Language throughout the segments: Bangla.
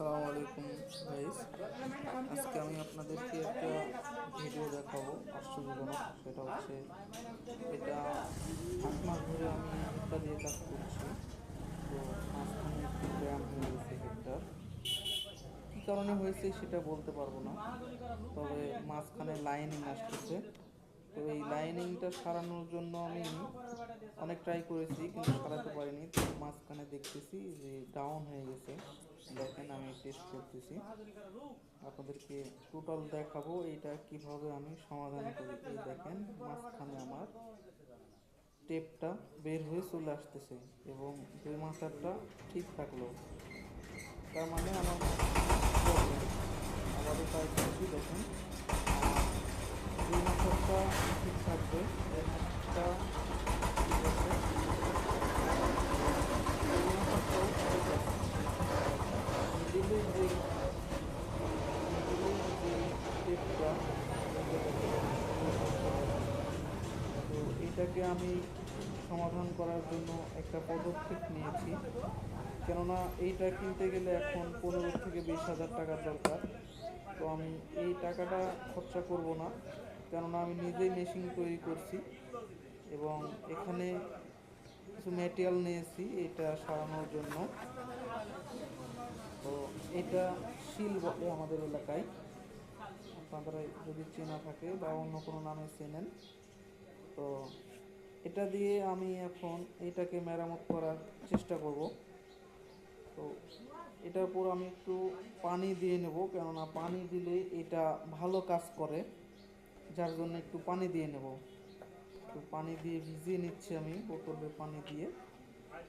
আসসালামু আলাইকুম গাইস আজকে আমি আপনাদেরকে একটা ভিডিও দেখাবো আশ্চর্যজনক। সেটা হচ্ছে, এটা আট মাস ধরে আমি হেক্টার দিয়ে কাজ করছি। তো মাঝখানে একটু ব্যায়াম হয়ে গেছে হেক্টার কী কারণে হয়েছে সেটা বলতে পারব না। তবে মাঝখানে লাইনিং আসতেছে। তো এই লাইনিংটা সারানোর জন্য আমি অনেক ট্রাই করেছি, কিন্তু সারাতে পারিনি। তো মাঝখানে দেখতেছি যে ডাউন হয়ে গেছে। দেখেন আমি টেস্ট করতেছি। আপনাদেরকে টোটাল দেখাবো এটা কীভাবে আমি সমাধান করি। এই দেখেন, মাঝখানে আমার টেপটা বের হয়ে চলে আসতেছে এবং দুই মাথারটা ঠিক থাকল। তার মানে আমার আবারও ট্রাই করছি দেখেন, দুই মাথারটা ঠিক থাকবে এই মাথারটা ঠিক আছে দুই মাথারটাও ঠিক আছে মিডিলের যে মিডিলের যে টেপটা তো এটাকে আমি সমাধান করার জন্য একটা পদক্ষেপ নিয়েছি। কেননা এইটা কিনতে গেলে এখন পনেরো থেকে বিশ হাজার টাকার দরকার। তো আমি এই টাকাটা খরচা করব না, কেননা আমি নিজেই মেশিন তৈরি করছি এবং এখানে কিছু ম্যাটেরিয়াল নিয়েছি এটা সারানোর জন্য। তো এটা শিল বলে আমাদের এলাকায়। আপনারা যদি চেনা থাকে বা অন্য কোনো নামে চেনেন, তো এটা দিয়ে আমি এখন এটাকে মেরামত করার চেষ্টা করব। তো এটার উপর আমি একটু পানি দিয়ে নেব, কেননা পানি দিলে এটা ভালো কাজ করে, যার জন্য একটু পানি দিয়ে নেব। তো পানি দিয়ে ভিজিয়ে নিচ্ছি আমি বোতলে পানি দিয়ে,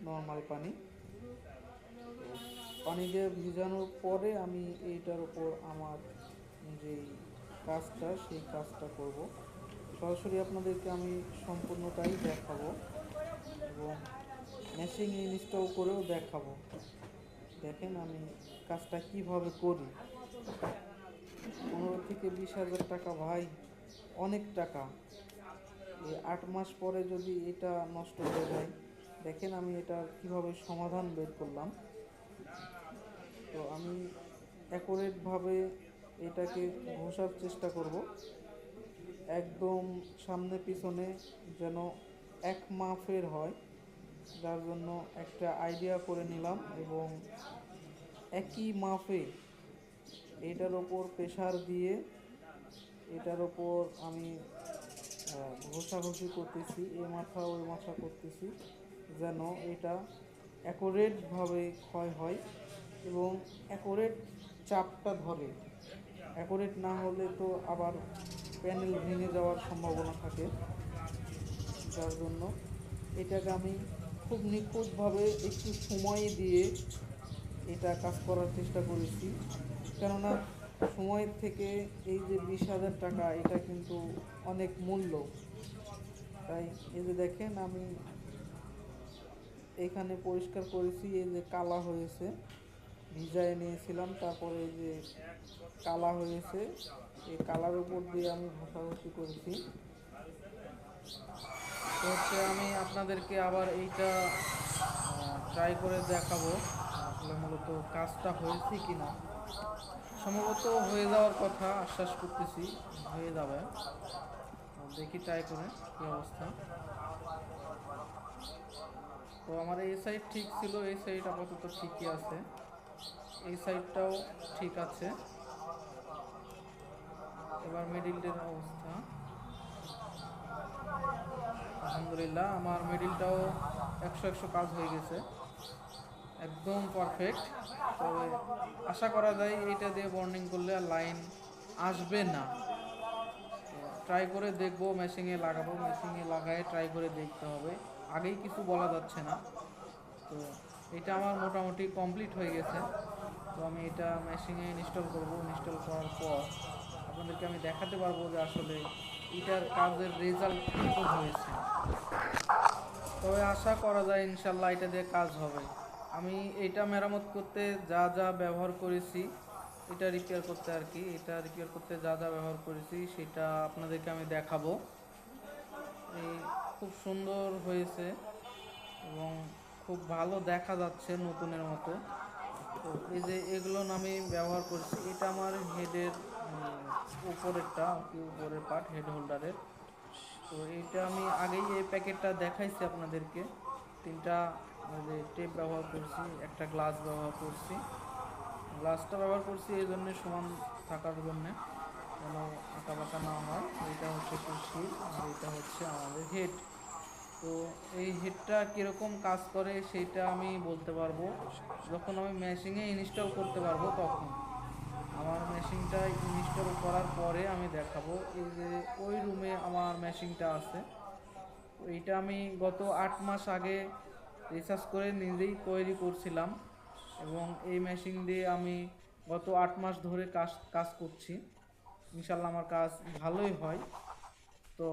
নর্মাল পানি। পানি দিয়ে ভিজানোর পরে আমি এইটার উপর আমার যেই কাজটা, সেই কাজটা করব। সরাসরি আপনাদেরকে আমি সম্পূর্ণটাই দেখাবো এবং মেশিন ইনস্টল করেও দেখাবো। দেখেন আমি কাজটা কীভাবে করি। পনেরো থেকে বিশ হাজার টাকা ভাই, অনেক টাকা। এই আট মাস পরে যদি এটা নষ্ট হয়ে যায়, দেখেন আমি এটা কীভাবে সমাধান বের করলাম। তো আমি অ্যাকুরেটভাবে এটাকে ঘষার চেষ্টা করব। একদম সামনে পিছনে যেন এক মাফের হয়, যার জন্য একটা আইডিয়া করে নিলাম এবং একই মাফে এটার ওপর প্রেশার দিয়ে, এটার ওপর আমি ঘষাঘষি করতেছি, এ মাথা ওই মাথা করতেছি, যেন এটা অ্যাকোরেটভাবে ক্ষয় হয় এবং অ্যাকোরেট চাপটা ধরে। অ্যাকোরেট না হলে তো আবার প্যানেল ভেঙে যাওয়ার সম্ভাবনা থাকে, যার জন্য এটাকে আমি খুব নিখুঁতভাবে একটু সময় দিয়ে এটা কাজ করার চেষ্টা করেছি। কেননা সময়ের থেকে এই যে বিশ হাজার টাকা, এটা কিন্তু অনেক মূল্য। তাই এই যে দেখেন, আমি এখানে পরিষ্কার করেছি, এই যে কালা হয়েছে। ভিজায় নিয়েছিলাম, তারপরে এই যে কালা হয়েছে। এই কালার উপর দিয়ে আমি ঘষাঘষি করেছি। তো হচ্ছে আমি আপনাদেরকে আবার এইটা ট্রাই করে দেখাবো, আসলে মূলত কাজটা হয়েছে কি না সম্ভবত হয়ে যাওয়ার কথা, আশ্বাস করতেছি, হয়ে যাবে। দেখি ট্রাই করে কী অবস্থা। তো আমার এই সাইড ঠিক ছিল, এই সাইড আপাতত ঠিকই আছে। এই সাইডটাও ঠিক আছে। এবার মিডিলের অবস্থা। আলহামদুলিল্লাহ, আমার মিডিলটাও একশো একশো কাজ হয়ে গেছে। একদম পারফেক্ট তবে আশা করা যায়, এইটা দিয়ে বর্নিং করলে লাইন আসবে না। ট্রাই করে দেখব মেশিনে লাগাবো মেশিনে লাগায় ট্রাই করে দেখতে হবে। আগেই কিছু বলা যাচ্ছে না। তো এটা আমার মোটামুটি কমপ্লিট হয়ে গেছে। তো আমি এটা মেশিনে ইনস্টল করব। ইনস্টল করার পর আপনাদেরকে আমি দেখাতে পারব যে আসলে এটার কাজের রেজাল্ট হয়েছে। তবে আশা করা যায় ইনশাল্লাহ এটা দিয়ে কাজ হবে। আমি এটা মেরামত করতে যা যা ব্যবহার করেছি, এটা রিপেয়ার করতে আর কি, এটা রিপেয়ার করতে যা যা ব্যবহার করেছি, সেটা আপনাদেরকে আমি দেখাবো। এই খুব সুন্দর হয়েছে এবং খুব ভালো দেখা যাচ্ছে নতুনের মতো। তো এই যে এগুলো আমি ব্যবহার করছি, এটা আমার হেডের উপরেরটা কি উপরের পার্ট হেড হোল্ডারের তো এইটা আমি আগেই এই প্যাকেটটা দেখাইছি আপনাদেরকে। তিনটা যে টেপ ব্যবহার করছি, একটা গ্লাস ব্যবহার করছি। গ্লাসটা ব্যবহার করছি এই জন্যে সমান থাকার জন্যে, যেন আঁকা বাঁকা না হয়। এটা হচ্ছে কুশি আর এটা হচ্ছে আমাদের হেড তো এই হেডটা কীরকম কাজ করে সেইটা আমি বলতে পারব। যখন আমি মেশিনে ইনস্টল করতে পারব তখন। আমার মেশিনটা ইনস্টল করার পরে আমি দেখাবো। এই যে ওই রুমে আমার মেশিনটা আছে। এইটা আমি গত আট মাস আগে রিসার্চ করে নিজেই তৈরি করছিলাম এবং এই মেশিন দিয়ে আমি গত আট মাস ধরে কাজ কাজ করছি। ইনশাল্লাহ আমার কাজ ভালোই হয়। তো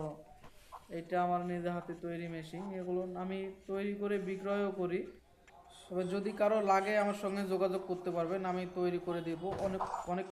এটা আমার নিজের হাতে তৈরি মেশিন এগুলো আমি তৈরি করে বিক্রয়ও করি। তবে যদি কারও লাগে আমার সঙ্গে যোগাযোগ করতে পারবেন, আমি তৈরি করে দেব। অনেক অনেক